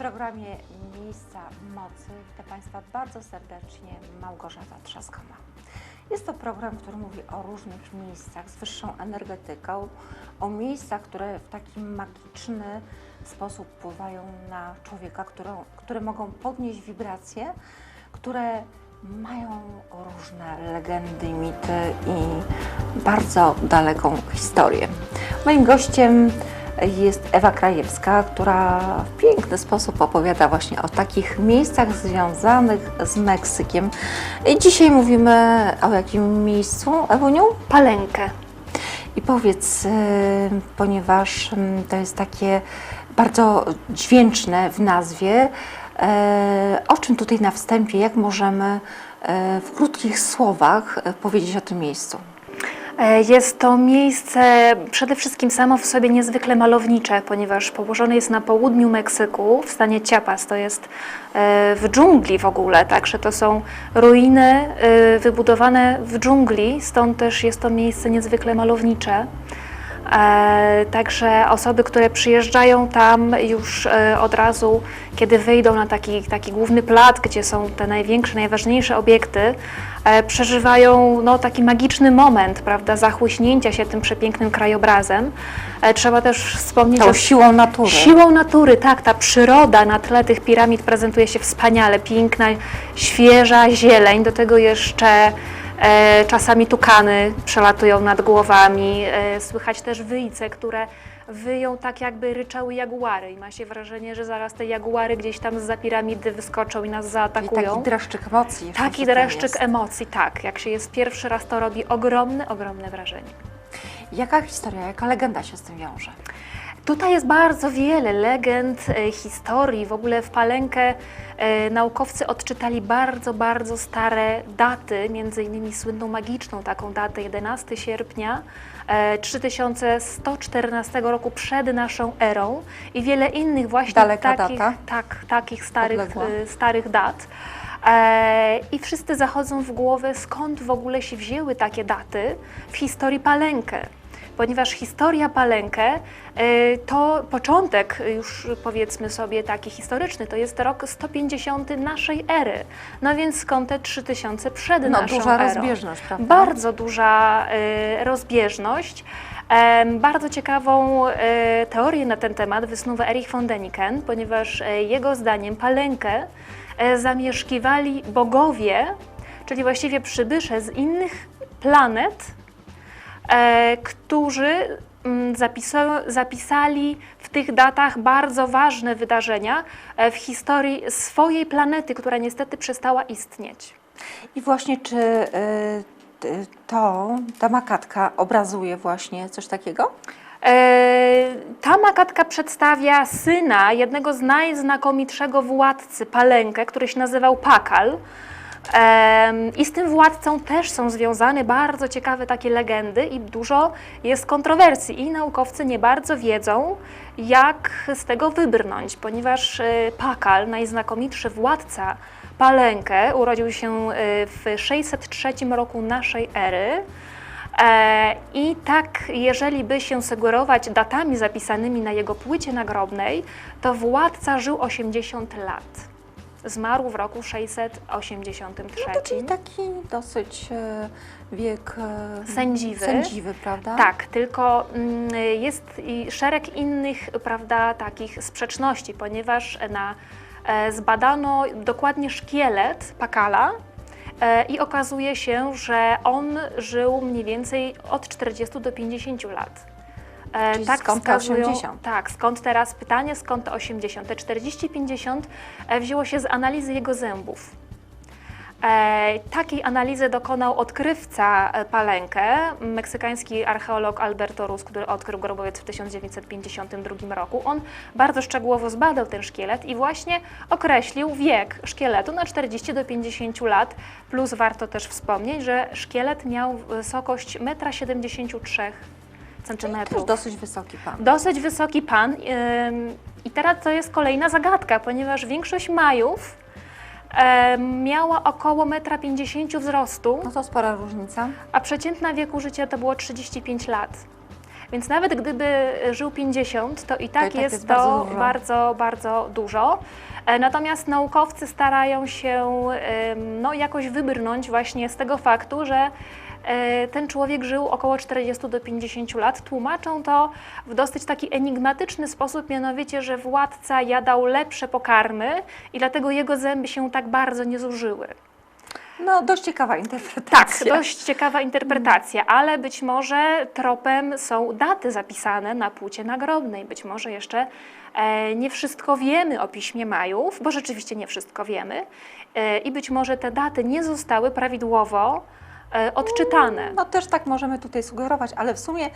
programie Miejsca Mocy witam Państwa bardzo serdecznie Małgorzata Trzaskoma. Jest to program, który mówi o różnych miejscach z wyższą energetyką, o miejscach, które w taki magiczny sposób wpływają na człowieka, którą, które mogą podnieść wibracje, które mają różne legendy, mity i bardzo daleką historię. Moim gościem jest Ewa Krajewska, która w piękny sposób opowiada właśnie o takich miejscach związanych z Meksykiem. I dzisiaj mówimy o jakim miejscu, Ewuniu? Palenkę. I powiedz, y, ponieważ mm, to jest takie bardzo dźwięczne w nazwie, e, o czym tutaj na wstępie, jak możemy e, w krótkich słowach powiedzieć o tym miejscu? E, Jest to miejsce przede wszystkim samo w sobie niezwykle malownicze, ponieważ położone jest na południu Meksyku, w stanie Chiapas. To jest e, w dżungli w ogóle, także to są ruiny e, wybudowane w dżungli, stąd też jest to miejsce niezwykle malownicze. E, Także osoby, które przyjeżdżają tam już e, od razu, kiedy wyjdą na taki, taki główny plac, gdzie są te największe, najważniejsze obiekty, e, przeżywają no, taki magiczny moment, prawda, zachłyśnięcia się tym przepięknym krajobrazem. Trzeba też wspomnieć Tą o siłą natury. Siłą natury, tak, ta przyroda na tle tych piramid prezentuje się wspaniale, piękna, świeża zieleń, do tego jeszcze czasami tukany przelatują nad głowami, e, słychać też wyjce, które wyją tak jakby ryczały jaguary i ma się wrażenie, że zaraz te jaguary gdzieś tam z piramidy wyskoczą i nas I zaatakują. taki dreszczyk emocji. Taki dreszczyk emocji, tak. Jak się jest pierwszy raz, to robi ogromne, ogromne wrażenie. Jaka historia, jaka legenda się z tym wiąże? Tutaj jest bardzo wiele legend, e, historii. W ogóle w Palenkę e, naukowcy odczytali bardzo, bardzo stare daty, między innymi słynną magiczną taką datę 11 sierpnia e, 3114 roku przed naszą erą i wiele innych właśnie Daleka takich, data? tak, takich starych, Odległa. e, starych dat. E, I wszyscy zachodzą w głowę, skąd w ogóle się wzięły takie daty w historii Palenkę ponieważ historia Palenkę y, to początek, już powiedzmy sobie taki historyczny, to jest rok 150 naszej ery. No więc skąd te 3000 przed No, naszą duża erą? rozbieżność, prawda? Bardzo duża y, rozbieżność. Bardzo ciekawą y, teorię na ten temat wysnuwa Erich von Däniken, ponieważ y, jego zdaniem Palenkę y, zamieszkiwali bogowie, czyli właściwie przybysze z innych planet, e, którzy mm, zapisa- zapisali w tych datach bardzo ważne wydarzenia e, w historii swojej planety, która niestety przestała istnieć. I właśnie czy y, to, ta makatka obrazuje właśnie coś takiego? E, Ta makatka przedstawia syna jednego z najznakomitszego władcy Palenkę, który się nazywał Pakal. I z tym władcą też są związane bardzo ciekawe takie legendy i dużo jest kontrowersji i naukowcy nie bardzo wiedzą, jak z tego wybrnąć, ponieważ e, Pakal, najznakomitszy władca Palenkę, urodził się e, w 603 roku naszej ery. E, I tak, jeżeli by się sugerować datami zapisanymi na jego płycie nagrobnej, to władca żył 80 lat. Zmarł w roku 683. No to czyli taki dosyć e, wiek e, Sędziwy. sędziwy, prawda? Tak, tylko mm, jest szereg innych, prawda, takich sprzeczności, ponieważ na, e, zbadano dokładnie szkielet Pakala i okazuje się, że on żył mniej więcej od 40 do 50 lat. E, Czyli skąd te 80? Tak, skąd teraz pytanie, skąd te 80? Te 40-50 e, wzięło się z analizy jego zębów. E, takiej analizy dokonał odkrywca e, Palenkę, meksykański archeolog Alberto Rus, który odkrył grobowiec w 1952 roku. On bardzo szczegółowo zbadał ten szkielet i właśnie określił wiek szkieletu na 40 do 50 lat. Plus warto też wspomnieć, że szkielet miał wysokość 1,73 m. Też dosyć wysoki pan. Dosyć wysoki pan. I teraz to jest kolejna zagadka, ponieważ większość Majów miała około 1,50 m wzrostu, No to spora różnica. a przeciętna wieku życia to było 35 lat. Więc nawet gdyby żył 50, to i tak, i tak jest, jest bardzo to dużo. bardzo, bardzo dużo. E, Natomiast naukowcy starają się no, jakoś wybrnąć właśnie z tego faktu, że e, ten człowiek żył około 40 do 50 lat. Tłumaczą to w dosyć taki enigmatyczny sposób, mianowicie, że władca jadał lepsze pokarmy i dlatego jego zęby się tak bardzo nie zużyły. No, dość ciekawa interpretacja. Tak, dość ciekawa interpretacja, ale być może tropem są daty zapisane na płycie nagrobnej. Być może jeszcze e, nie wszystko wiemy o piśmie Majów, bo rzeczywiście nie wszystko wiemy. E, I być może te daty nie zostały prawidłowo odczytane. No też tak możemy tutaj sugerować, ale w sumie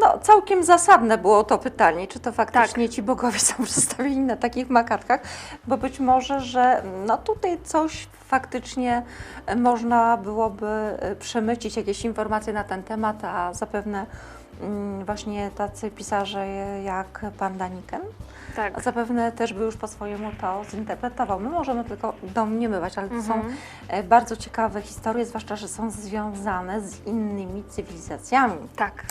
no, całkiem zasadne było to pytanie, czy to faktycznie ci bogowie są przedstawieni na takich makatkach, bo być może, że no tutaj coś faktycznie e, można byłoby e, przemycić, jakieś informacje na ten temat, a zapewne właśnie tacy pisarze jak pan Daniken Tak. zapewne też by już po swojemu to zinterpretował. My możemy tylko domniemywać, ale to są Mhm. e, bardzo ciekawe historie, zwłaszcza, że są związane z innymi cywilizacjami, Tak.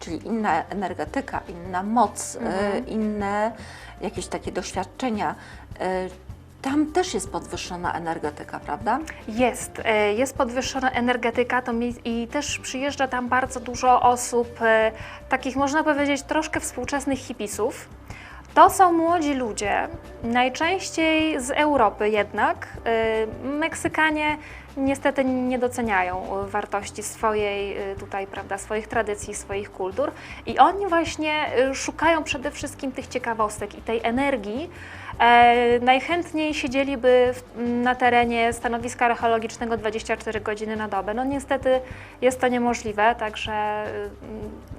czyli inna energetyka, inna moc, e, Mhm. inne jakieś takie doświadczenia. Tam też jest podwyższona energetyka, prawda? Jest, e, jest podwyższona energetyka to mi, i też przyjeżdża tam bardzo dużo osób, e, takich można powiedzieć troszkę współczesnych hipisów. To są młodzi ludzie, najczęściej z Europy jednak. E, Meksykanie niestety nie doceniają wartości swojej e, tutaj, prawda, swoich tradycji, swoich kultur i oni właśnie e, szukają przede wszystkim tych ciekawostek i tej energii. E, najchętniej siedzieliby w, na terenie stanowiska archeologicznego 24 godziny na dobę. No niestety jest to niemożliwe, także mm,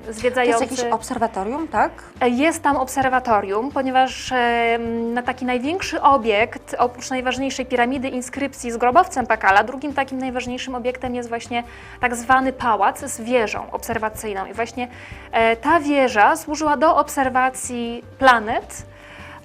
To jest zwiedzający... jakieś obserwatorium, tak? E, Jest tam obserwatorium, ponieważ e, na taki największy obiekt, oprócz najważniejszej piramidy inskrypcji z grobowcem Pakala, drugim takim najważniejszym obiektem jest właśnie tak zwany pałac z wieżą obserwacyjną. I właśnie e, ta wieża służyła do obserwacji planet.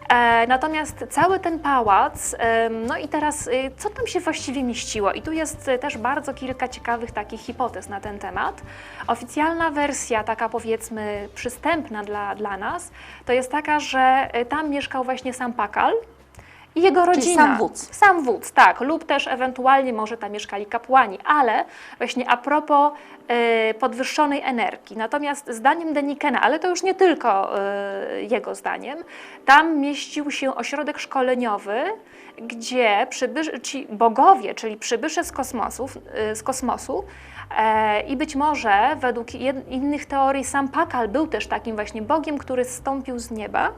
E, Natomiast cały ten pałac, em, no i teraz co tam się właściwie mieściło? I tu jest też bardzo kilka ciekawych takich hipotez na ten temat. Oficjalna wersja, taka powiedzmy przystępna dla, dla nas, to jest taka, że tam mieszkał właśnie sam Pakal i jego Czyli rodzina. sam wódz. Sam wódz, tak, lub też ewentualnie może tam mieszkali kapłani, ale właśnie a propos e, podwyższonej energii. Natomiast zdaniem Denikena, ale to już nie tylko e, jego zdaniem, tam mieścił się ośrodek szkoleniowy, gdzie przybysz, ci bogowie, czyli przybysze z, kosmosów, e, z kosmosu, i być może według innych teorii sam Pakal był też takim właśnie bogiem, który zstąpił z nieba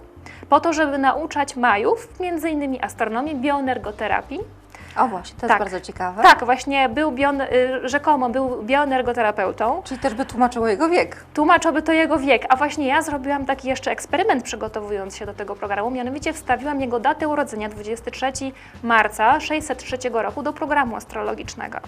po to, żeby nauczać Majów, między innymi astronomii, bioenergoterapii. O właśnie, to jest Tak. bardzo ciekawe. Tak, właśnie był bion, y, rzekomo był bioenergoterapeutą. Czyli też by tłumaczyło jego wiek. Tłumaczoby to jego wiek, a właśnie ja zrobiłam taki jeszcze eksperyment przygotowując się do tego programu, mianowicie wstawiłam jego datę urodzenia 23 marca 603 roku do programu astrologicznego.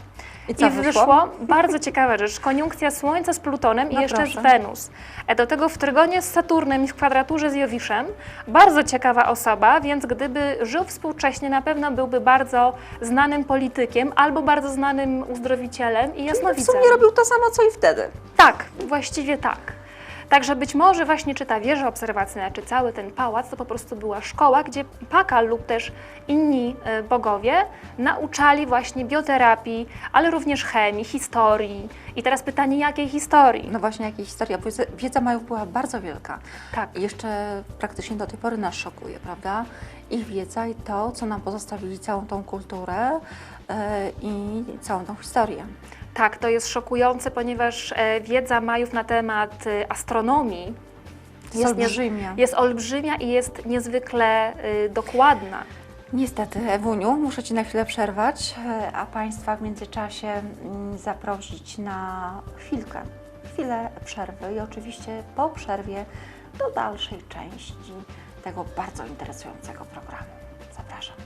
I co I wyszło? wyszło bardzo ciekawa rzecz, koniunkcja Słońca z Plutonem i No jeszcze proszę. z Wenus. E, Do tego w trygonie z Saturnem i w kwadraturze z Jowiszem. Bardzo ciekawa osoba, więc gdyby żył współcześnie, na pewno byłby bardzo znanym politykiem albo bardzo znanym uzdrowicielem i W jasnowidzem. sumie robił to samo, co i wtedy. Tak, właściwie tak. Także być może właśnie czy ta wieża obserwacyjna, czy cały ten pałac to po prostu była szkoła, gdzie Pakal lub też inni e, bogowie nauczali właśnie bioterapii, ale również chemii, historii. I teraz pytanie, jakiej historii? No właśnie, jakiej historia. Bo wiedza- Majów była bardzo wielka. tak. I jeszcze praktycznie do tej pory nas szokuje, prawda? Ich wiedza i to, co nam pozostawili całą tą kulturę e, i całą tą historię. Tak, to jest szokujące, ponieważ e, wiedza Majów na temat e, astronomii Jest olbrzymia. jest olbrzymia i jest niezwykle e, dokładna. Niestety, Ewuniu, muszę Ci na chwilę przerwać, a Państwa w międzyczasie mm, zaprosić na chwilkę, chwilę przerwy i oczywiście po przerwie do dalszej części tego bardzo interesującego programu. Zapraszam.